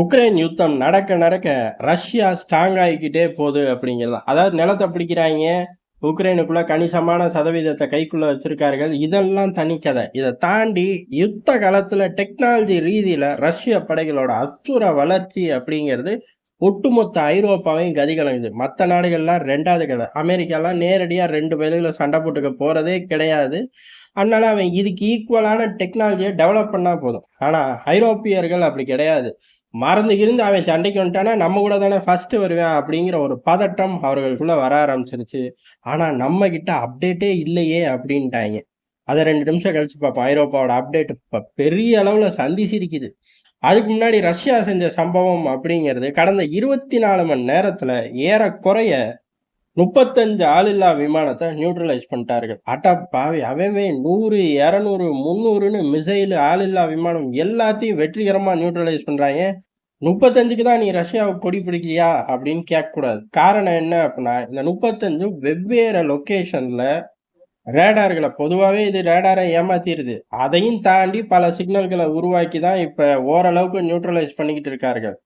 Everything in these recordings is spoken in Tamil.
உக்ரைன் யுத்தம் நடக்க நடக்க ரஷ்யா ஸ்ட்ராங் ஆகிக்கிட்டே போகுது அப்படிங்கிறது அதாவது நிலத்தை பிடிக்கிறாங்க. உக்ரைனுக்குள்ள கணிசமான சதவீதத்தை கைக்குள்ள வச்சிருக்கார்கள். இதெல்லாம் தனி கதை இதை தாண்டி யுத்த காலத்துல டெக்னாலஜி ரீதியில ரஷ்ய படைகளோட அசுர வளர்ச்சி அப்படிங்கிறது ஒட்டுமொத்த ஐரோப்பாவையும் கதி கலங்குது மற்ற நாடுகள்லாம் ரெண்டாவது கதை. அமெரிக்காலாம் நேரடியாக ரெண்டு பேருகளை சண்டை போட்டுக்க போகிறதே கிடையாது. அதனால அவன் இதுக்கு ஈக்குவலான டெக்னாலஜியை டெவலப் பண்ணால் போதும். ஆனால் ஐரோப்பியர்கள் அப்படி கிடையாது. மறந்து இருந்து அவன் சண்டைக்கு வந்துட்டானா நம்ம கூட தானே ஃபஸ்ட்டு வருவேன் அப்படிங்கிற ஒரு பதட்டம் அவர்களுக்குள்ளே வர ஆரம்பிச்சிருச்சு. ஆனால் நம்ம கிட்ட அப்டேட்டே இல்லையே அப்படின்ட்டாங்க. அதை ரெண்டு நிமிஷம் கழிச்சு பார்ப்போம். ஐரோப்பாவோட அப்டேட் இப்போ பெரிய அளவில் சந்திச்சிருக்குது அதுக்கு முன்னாடி ரஷ்யா செஞ்ச சம்பவம் அப்படிங்கிறது கடந்த இருபத்தி நாலு மணி நேரத்தில் ஏறக்குறைய முப்பத்தஞ்சு ஆளில்லா விமானத்தை நியூட்ரலைஸ் பண்ணிட்டார்கள். அட்டா பாவி அவவே நூறு இரநூறு முந்நூறுன்னு மிசைல் ஆளில்லா விமானம் எல்லாத்தையும் வெற்றிகரமாக நியூட்ரலைஸ் பண்ணுறாங்க முப்பத்தஞ்சுக்கு தான் நீ ரஷ்யாவை கொடி பிடிக்கலையா அப்படின்னு கேட்கக்கூடாது. காரணம் என்ன அப்படின்னா இந்த முப்பத்தஞ்சு வெவ்வேறு லொக்கேஷனில் ரேடார்களை பொதுவாகவே இது ரேடாரை ஏமாத்திடுது. அதையும் தாண்டி பல சிக்னல்களை உருவாக்கி தான் இப்போ ஓரளவுக்கு நியூட்ரலைஸ் பண்ணிக்கிட்டு இருக்கார்கள்.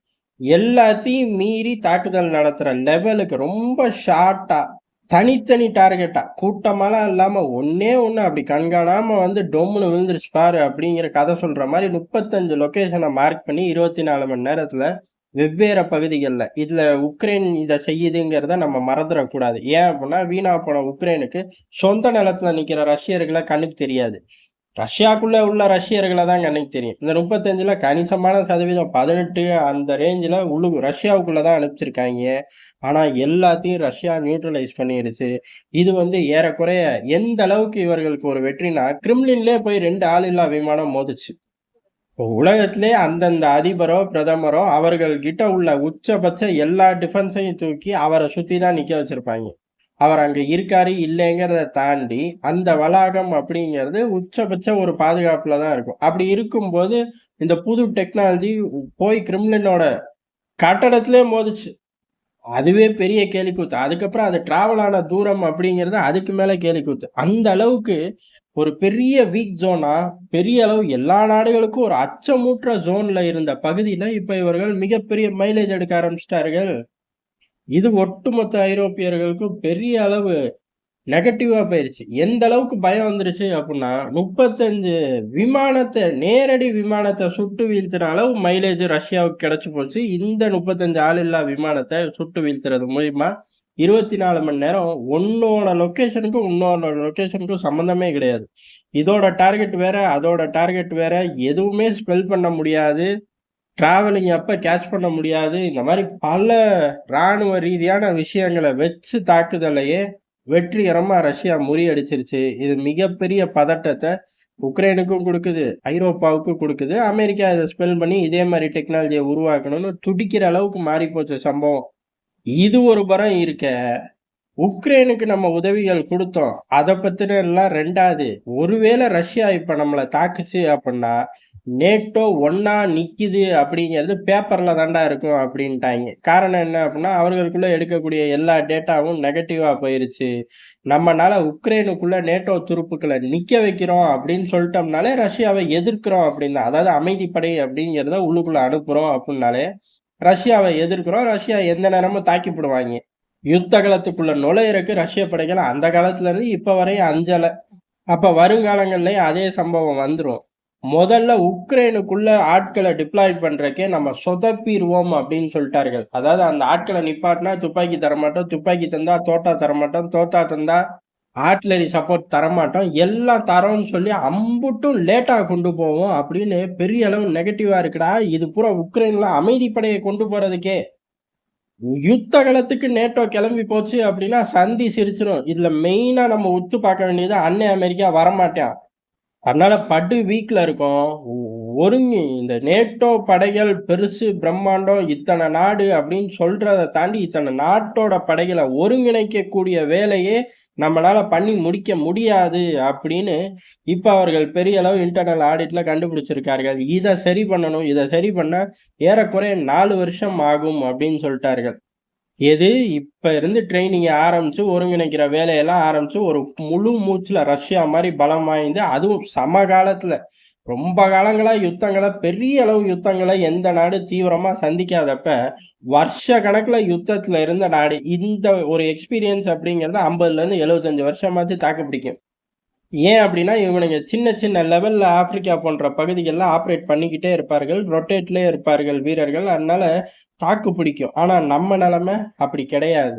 எல்லாத்தையும் மீறி தாக்குதல் நடத்துகிற லெவலுக்கு ரொம்ப ஷார்ட்டாக தனித்தனி டார்கெட்டாக கூட்டமெல்லாம் இல்லாமல் ஒன்றே ஒன்று அப்படி கண்காணாமல் வந்து டொம்முன்னு விழுந்துருச்சு பாரு அப்படிங்கிற கதை சொல்கிற மாதிரி முப்பத்தஞ்சு லொக்கேஷனை மார்க் பண்ணி இருபத்தி நாலு மணி நேரத்தில் வெவ்வேறு பகுதிகளில் இதில் உக்ரைன் இதை செய்யுதுங்கிறத நம்ம மறந்துடக்கூடாது. ஏன் அப்படின்னா வீணா போன உக்ரைனுக்கு சொந்த நிலத்தில் நிற்கிற ரஷ்யர்களை கண்ணுக்கு தெரியாது. ரஷ்யாக்குள்ளே உள்ள ரஷ்யர்களை தான் கண்ணுக்கு தெரியும். இந்த முப்பத்தஞ்சில் கணிசமான சதவீதம் பதினெட்டு அந்த ரேஞ்சில் உள்ளு ரஷ்யாவுக்குள்ளே தான் அனுப்பிச்சிருக்காங்க. ஆனால் எல்லாத்தையும் ரஷ்யா நியூட்ரலைஸ் பண்ணிடுச்சு இது வந்து ஏறக்குறைய எந்த அளவுக்கு இவர்களுக்கு ஒரு வெற்றினா கிரிம்லின்லேயே போய் ரெண்டு ஆளில்லா விமானம் மோதுச்சு. இப்போ உலகத்திலே அந்தந்த அதிபரோ பிரதமரோ அவர்கள் கிட்ட உள்ள உச்சபட்ச எல்லா டிஃபென்ஸையும் தூக்கி அவரை சுற்றி தான் நிற்க வச்சுருப்பாங்க. அவர் அங்கே இருக்காரு இல்லைங்கிறத தாண்டி அந்த வளாகம் அப்படிங்கிறது உச்சபட்ச ஒரு பாதுகாப்பில் தான் இருக்கும். அப்படி இருக்கும்போது இந்த புது டெக்னாலஜி போய் கிரிம்லினோட கட்டடத்திலே மோதிச்சு. அதுவே பெரிய கேலிக்கூத்து. அதுக்கப்புறம் அது டிராவல் ஆன தூரம் அப்படிங்கிறது அதுக்கு மேலே கேலிக்கூத்து. அந்த அளவுக்கு ஒரு பெரிய வீக் ஜோனா பெரிய அளவு எல்லா நாடுகளுக்கும் ஒரு அச்சமூற்ற ஜோன்ல இருந்த பகுதியில இப்ப இவர்கள் மிகப்பெரிய மைலேஜ் எடுக்க ஆரம்பிச்சிட்டார்கள். இது ஒட்டுமொத்த ஐரோப்பியர்களுக்கும் பெரிய அளவு நெகட்டிவா போயிருச்சு. எந்த அளவுக்கு பயம் வந்துருச்சு அப்படின்னா முப்பத்தஞ்சு விமானத்தை நேரடி விமானத்தை சுட்டு வீழ்த்தின அளவு மைலேஜ் ரஷ்யாவுக்கு கிடைச்சி போச்சு. இந்த முப்பத்தஞ்சு ஆள் இல்லா விமானத்தை சுட்டு வீழ்த்துறது மூலியமா இருபத்தி நாலு மணி நேரம் உன்னோட லொக்கேஷனுக்கும் இன்னொரு லொக்கேஷனுக்கும் சம்மந்தமே கிடையாது. இதோட டார்கெட் வேற அதோட டார்கெட் வேற. எதுவுமே ஸ்பெல் பண்ண முடியாது. டிராவலிங் அப்போ கேட்ச் பண்ண முடியாது. இந்த மாதிரி பல இராணுவ ரீதியான விஷயங்களை வச்சு தாக்குதலையே வெற்றிகரமாக ரஷ்யா முறியடிச்சிருச்சு. இது மிகப்பெரிய பதட்டத்தை உக்ரைனுக்கும் கொடுக்குது ஐரோப்பாவுக்கும் கொடுக்குது. அமெரிக்கா இதை ஸ்பெல் பண்ணி இதே மாதிரி டெக்னாலஜியை உருவாக்கணும்னு துடிக்கிற அளவுக்கு மாறிப்போச்சு சம்பவம். இது ஒரு புறம் இருக்க. உக்ரைனுக்கு நம்ம உதவிகள் கொடுத்தோம். அதை பத்தின எல்லாம் ரெண்டாவது ஒருவேளை ரஷ்யா இப்ப நம்மளை தாக்குச்சு அப்படின்னா நேட்டோ ஒன்னா நிக்குது அப்படிங்கிறது பேப்பர்ல தாண்டா இருக்கும் அப்படின்ட்டாங்க. காரணம் என்ன அப்படின்னா அவர்களுக்குள்ள எடுக்கக்கூடிய எல்லா டேட்டாவும் நெகட்டிவா போயிருச்சு. நம்மனால உக்ரைனுக்குள்ள நேட்டோ துருப்புக்களை நிக்க வைக்கிறோம் அப்படின்னு சொல்லிட்டோம்னாலே ரஷ்யாவை எதிர்க்கிறோம் அப்படின்னு அதாவது அமைதிப்படை அப்படிங்கிறத உள்ளுக்குள்ள அனுப்புறோம் அப்படின்னாலே ரஷ்யாவை எதிர்க்கிறோம். ரஷ்யா எந்த நேரமும் தாக்கிப்படுவாங்க. யுத்த காலத்துக்குள்ள நுழையிறக்கு ரஷ்ய படைகள் அந்த காலத்துல இருந்து இப்ப வரையும் அஞ்சலை. அப்ப வருங்காலங்கள்லயும் அதே சம்பவம் வந்துடும் முதல்ல உக்ரைனுக்குள்ள ஆட்களை டிப்ளாய் பண்றக்கே நம்ம சொதப்பிடுவோம் அப்படின்னு சொல்லிட்டார்கள். அதாவது அந்த ஆட்களை நிப்பாட்டினா துப்பாக்கி தரமாட்டோம் துப்பாக்கி தந்தா தோட்டா தரமாட்டோம் தோட்டா தந்தா ஆர்ட்லரி சப்போர்ட் தரமாட்டோம் எல்லாம் தரோம்னு சொல்லி அம்புட்டும் லேட்டாக கொண்டு போவோம் அப்படின்னு பெரிய அளவு நெகட்டிவாக இருக்குடா. இது பூரா உக்ரைனில் அமைதிப்படையை கொண்டு போகிறதுக்கே யுத்த காலத்துக்கு நேட்டோ கிளம்பி போச்சு அப்படின்னா சந்தி சிரிச்சிடும் இதில் மெயினாக நம்ம உத்து பார்க்க வேண்டியது அன்னை அமெரிக்கா வரமாட்டான். அதனால படு வீக்ல இருக்கும். ஒருங்கி இந்த நேட்டோ படைகள் பெருசு பிரம்மாண்டம் இத்தனை நாடு அப்படின்னு சொல்றதை தாண்டி இத்தனை நாட்டோட படைகளை ஒருங்கிணைக்கக்கூடிய வேலையே நம்மளால பண்ணி முடிக்க முடியாது அப்படின்னு இப்போ அவர்கள் பெரிய அளவு இன்டர்னல் ஆடிட்ல கண்டுபிடிச்சிருக்கார்கள். இதை சரி பண்ணணும் இதை சரி பண்ண ஏறக்குறைய நாலு வருஷம் ஆகும் அப்படின்னு சொல்லிட்டார்கள். எது இப்போ இருந்து ட்ரைனிங் ஆரம்பித்து ஒருங்கிணைக்கிற வேலையெல்லாம் ஆரம்பித்து ஒரு முழு மூச்சில் ரஷ்யா மாதிரி பலம் வாய்ந்து அதுவும் சமகாலத்துல ரொம்ப காலங்களாக யுத்தங்களை பெரிய அளவு யுத்தங்களை எந்த நாடு தீவிரமாக சந்திக்காதப்ப, வருஷ கணக்கில் யுத்தத்தில் இருந்த நாடு. இந்த ஒரு எக்ஸ்பீரியன்ஸ் அப்படிங்கிறது 50லருந்து 75 வருஷமாச்சு தாக்கு பிடிக்கும். ஏன் அப்படின்னா, இவனுங்க சின்ன சின்ன லெவல்ல ஆப்பிரிக்கா போன்ற பகுதிகளில் ஆப்ரேட் பண்ணிக்கிட்டே இருப்பார்கள். ரொட்டேட்லேயே இருப்பார்கள் வீரர்கள். அதனால தாக்கு பிடிக்கும். ஆனால் நம்ம நிலமை அப்படி கிடையாது.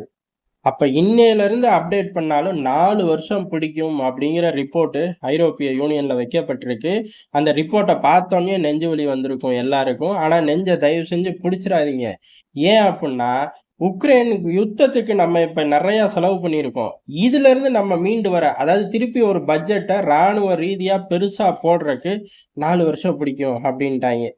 அப்போ இன்னையிலேருந்து அப்டேட் பண்ணாலும் நாலு வருஷம் பிடிக்கும் அப்படிங்கிற ரிப்போர்ட்டு ஐரோப்பிய யூனியன்ல வைக்கப்பட்டிருக்கு. அந்த ரிப்போர்ட்டை பார்த்தோன்னே நெஞ்சு வலி வந்திருக்கும் எல்லாருக்கும். ஆனால் நெஞ்சை தயவு செஞ்சு பிடிச்சிடாதீங்க ஏன் அப்படின்னா உக்ரைனுக்கு யுத்தத்துக்கு நம்ம இப்ப நிறையா செலவு பண்ணியிருக்கோம். இதுலேருந்து நம்ம மீண்டு வர அதாவது திருப்பி ஒரு பட்ஜெட்டை ராணுவ ரீதியா பெருசா போடுறதுக்கு நாலு வருஷம் பிடிக்கும் அப்படின்ட்டாய்ங்க.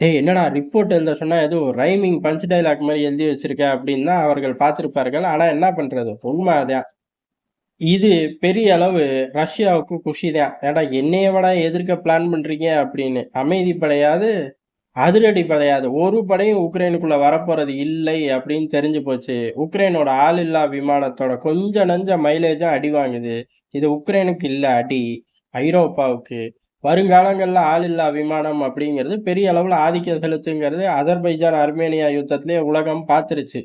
டேய் என்னடா ரிப்போர்ட் எழுத சொன்னால் எதுவும் ரைமிங் பஞ்ச் டைலாக் மாதிரி எழுதி வச்சிருக்க அப்படின்னு தான் அவர்கள் பார்த்துருப்பார்கள் ஆனால் என்ன பண்ணுறது உண்மை அதான். இது பெரிய அளவு ரஷ்யாவுக்கு குஷி தான். ஏடா என்னைய விட எதிர்க்க பிளான் பண்ணுறீங்க அப்படின்னு. அமைதிப்படையாது அதிரடி படையாது. ஒரு படையும் உக்ரைனுக்குள்ள வரப்போறது இல்லை அப்படின்னு தெரிஞ்சு போச்சு. உக்ரைனோட ஆளில்லா விமானத்தோட கொஞ்சம் நஞ்ச மைலேஜும் அடி வாங்குது. இது உக்ரைனுக்கு இல்லை அடி. ஐரோப்பாவுக்கு. வருங்காலங்களில் ஆளில்லா விமானம் அப்படிங்கிறது பெரிய அளவில் ஆதிக்கம் செலுத்துங்கிறது அஜர்பைஜான், அர்மேனியா யுத்தத்திலேயே உலகம் பார்த்துருச்சு.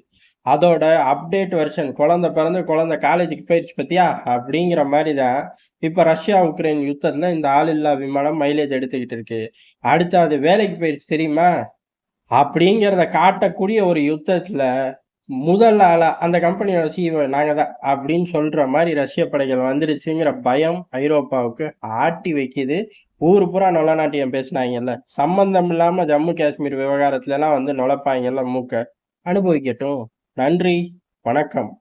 அதோட அப்டேட் வெர்ஷன் குழந்த பிறந்து குழந்த காலேஜுக்கு போயிருச்சு பத்தியா அப்படிங்கிற மாதிரி தான் இப்போ ரஷ்யா, உக்ரைன் யுத்தத்தில் இந்த ஆளில்லா விமானம் மைலேஜ் எடுத்துக்கிட்டு இருக்கு. அடுத்து அது வேலைக்கு போயிருச்சு தெரியுமா? அப்படிங்கிறத காட்டக்கூடிய ஒரு யுத்தத்தில் முதல் ஆளா அந்த கம்பெனியோட சிஇஓ நாங்க தான் அப்படின்னு சொல்ற மாதிரி ரஷ்ய படைகள் வந்துருச்சுங்கிற பயம் ஐரோப்பாவுக்கு ஆட்டி வைக்குது. ஊர் பூரா நொல நாட்டியம் பேசுனாய்ங்கல்ல. சம்பந்தம் இல்லாம ஜம்மு காஷ்மீர் விவகாரத்துலலாம் வந்து நுழைப்பாங்கல்ல மூக்க. அனுபவிக்கட்டும். நன்றி. வணக்கம்.